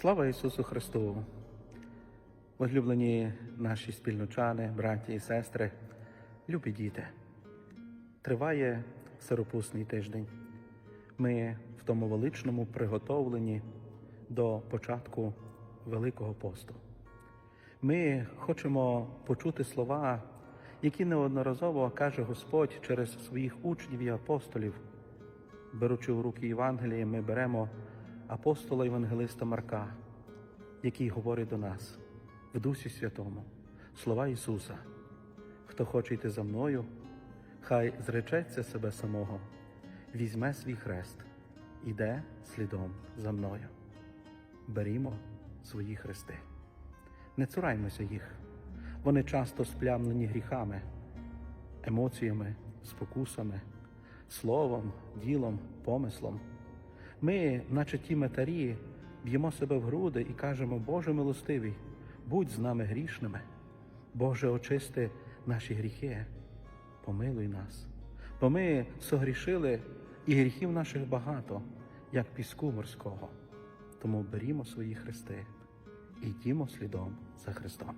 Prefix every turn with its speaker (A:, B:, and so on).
A: Слава Ісусу Христу! Возлюблені наші спільночани, браті і сестри, любі діти. Триває сиропусний тиждень. Ми в тому величному приготовленні до початку Великого посту. Ми хочемо почути слова, які неодноразово каже Господь через своїх учнів і апостолів. Беручи в руки Євангеліє, ми беремо апостола Євангелиста Марка, який говорить до нас в Дусі Святому, слова Ісуса. Хто хоче йти за мною, хай зречеться себе самого, візьме свій хрест, іде слідом за мною. Берімо свої хрести. Не цураймося їх. Вони часто сплямлені гріхами, емоціями, спокусами, словом, ділом, помислом. Ми, наче ті метарі, б'ємо себе в груди і кажемо, Боже милостивий, будь з нами грішними. Боже, очисти наші гріхи, помилуй нас. Бо ми согрішили і гріхів наших багато, як піску морського. Тому берімо свої хрести і йдімо слідом за Христом.